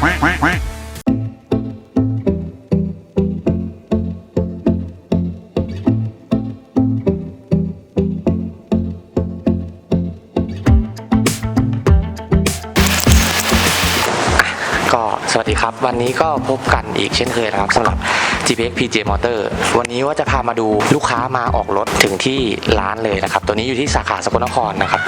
ก็สวัสดีครับ วันนี้ก็พบกันอีกเช่นเคยนะครับสำหรับ GPX PJ Motor วันนี้ว่าจะพามาดูลูกค้ามาออกรถถึงที่ร้านเลยนะครับ ตัวนี้อยู่ที่สาขาสกลนครนะครับ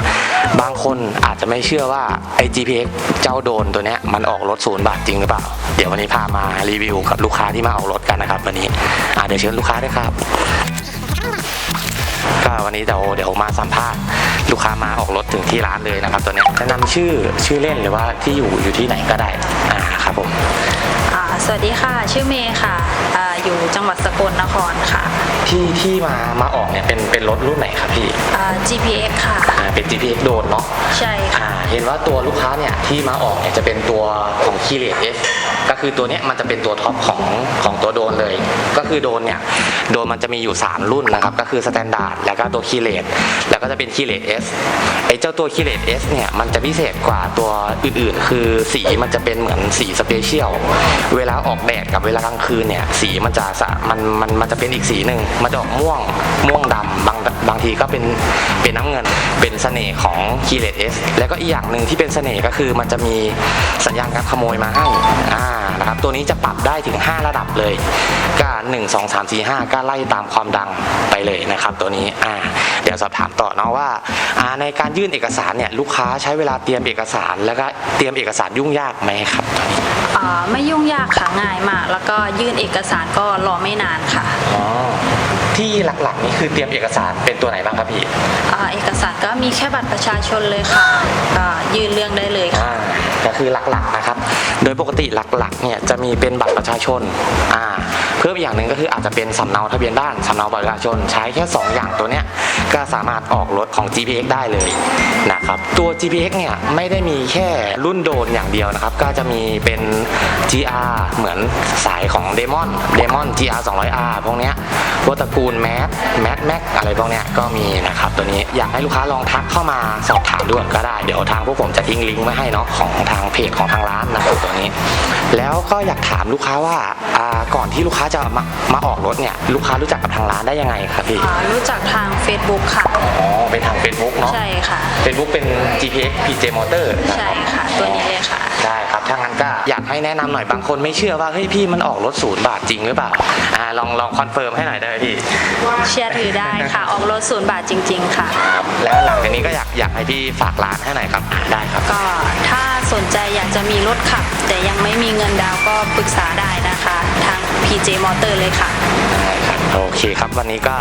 บางคนอาจจะไม่เชื่อว่าไอ GPX เจ้าโดนตัวเนี้ยมันออกรถศูนย์บาทจริงหรือเปล่า เดี๋ยววันนี้พามารีวิวกับลูกค้าที่มาออกรถกันนะครับวันนี้อ่าเดี๋ยวเชิญลูกค้าด้วยครับก็วันนี้เดี๋ยวเดี๋ยวมาสัมภาษณ์ลูกค้ามาออกรถถึงที่ร้านเลยนะครับตัวเนี้ยแนะนำชื่อชื่อเล่นหรือว่าที่อยู่อยู่ที่ไหนก็ได้อ่าครับผม สวัสดีค่ะ ชื่อเมย์ค่ะอาอยู่จังหวัดสกลนครค่ะที่ที่มามาออกเนี่ยเป็นเป็นรถรุ่นไหนครับพี่อ่า GPX ค่ะ อ่าเป็น GPX โดนเนาะใช่ค่ะ อ่าเห็นว่าตัวลูกค้าเนี่ยที่มาออกเนี่ยจะเป็นตัวของคีเ a เอส ก็คือตัวนี้มันจะเป็นตัวท็อปของของตัวโดนเลย ก็คือโดนเนี่ยโดนมันจะมีอยู่ 3 รุ่นนะครับ ก็คือสแตนดาร์ดแล้วก็ตัวคีเลตแล้วก็จะเป็นคีเลตเอสไอเจ้าตัวคีเลตเอสเนี่ยมันจะพิเศษกว่าตัวอื่นๆ คือสีมันจะเป็นเหมือนสีสเปเชียลเวลาออกแดดกับเวลากลางคืนเนี่ยสีมันจะสะมันมันมันจะเป็นอีกสีหนึ่งมันจะออกม่วงม่วงดำบางบางทีก็เป็นเป็นน้ำเงินเป็นเสน่ห์ของคีเลตเอสแล้วก็อีกอย่างหนึ่งที่เป็นเสน่ห์ก็คือมันจะมีสัญญาณการขโมยมาให้อ่านะครับตัวนี้จะปรับได้ถึง 5 ระดับเลยก็1 2 3 4 5ก็ไล่ตามความดังไปเลยนะครับ ตัวนี้อ่าเดี๋ยวสอบถามต่อเนาะว่าอ่า ในการยื่นเอกสารเนี่ยลูกค้าใช้เวลาเตรียมเอกสาร แล้วก็เตรียมเอกสารยุ่งยากไหมครับตัวนี้อ่าไม่ยุ่งยากค่ะง่ายมาก แล้วก็ยื่นเอกสารก็รอไม่นานค่ะอ๋อ ที่หลักๆนี่คือเตรียมเอกสารเป็นตัวไหนบ้างครับพี่ อ่าเอกสารก็มีแค่บัตรประชาชนเลยค่ะยื่นเรื่องได้เลยค่ะ ก็คือหลักๆนะครับ โดยปกติหลักๆเนี่ยจะมีเป็นบัตรประชาชนอ่าเพิ่มอีกอย่างหนึ่งก็คืออาจจะเป็นสำเนาทะเบียนบ้านสำเนาบัตรประชาชนใช้แค่ 2 อย่างตัวเนี้ยก็สามารถออกรถของ GPX ได้เลยนะครับตัว GPX เนี่ยไม่ได้มีแค่รุ่นโดนอย่างเดียวนะครับ ก็จะมีเป็น GR เหมือนสายของ Demon Demon GR 200R พวกเนี้ยพวกตระกูลแมสแมสแม็กอะไรพวกเนี้ยก็มีนะครับตัวนี้อยากให้ลูกค้าลองทักเข้ามาสอบถามด้วยก็ได้ เดี๋ยวทางพวกผมจะทิ้งลิงก์ไว้ให้เนาะของทางเพจของทางร้านนะครับตัวนี้ แล้วก็อยากถามลูกค้าว่าอ่าก่อนที่ลูกค้าจะมามาออกรถเนี่ยลูกค้ารู้จักกับทางร้านได้ยังไงครับพี่อ่ารู้จักทาง Facebook ค่ะ อ๋อเป็นทาง Facebook เนาะ ใช่ค่ะ Facebook เป็น GPX PJ Motor นะใช่ครับค่ะ ตัวนี้เลยค่ะ ได้ครับ ถ้างั้นก็อยากให้แนะนำหน่อยบางคนไม่เชื่อว่าเฮ้ยพี่มันออกรถศูนย์บาทจริงหรือเปล่าอ่าลองลองคอนเฟิร์มให้หน่อยได้ไหมพี่เชื่อถือได้ค่ะออกรถศูนย์บาทจริง ๆ ค่ะครับแล้วหลังจากนี้ก็อยากอยากให้พี่ฝากร้านให้หน่อยครับอ่าได้ครับก็ถ้าสนใจอยากจะมีรถขับ แต่ยังไม่มีเงินดาวน์ก็ปรึกษาได้นะคะ ทาง PJ Motor เลยค่ะได้ครับโอเคครับวันนี้ก็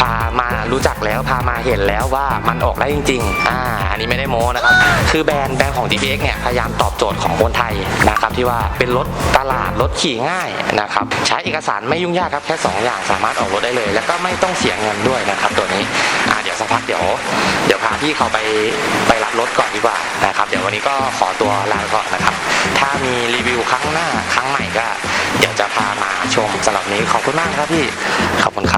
พามารู้จักแล้วพามาเห็นแล้วว่ามันออกได้จริงๆ อ่า อันนี้ไม่ได้โม้นะครับ คือแบรนด์แบรนด์ของ DPX เนี่ยพยายามตอบโจทย์ของคนไทยนะครับที่ว่าเป็นรถตลาดรถขี่ง่ายนะครับใช้เอกสารไม่ยุ่งยากครับแค่ 2 อย่างสามารถออกรถได้เลย แล้วก็ไม่ต้องเสียเงินด้วยนะครับตัวนี้อ่าเดี๋ยวสักพักเดี๋ยวเดี๋ยวพาพี่เขาไปไปรับรถก่อนดีกว่านะครับเดี๋ยววันนี้ก็ขอตัวลาไปก่อนนะครับ ถ้ามีรีวิวครั้งหน้าครั้งใหม่ก็ เดี๋ยวจะพามาชมสำหรับนี้ขอบคุณมากครับพี่ขอบคุณครับ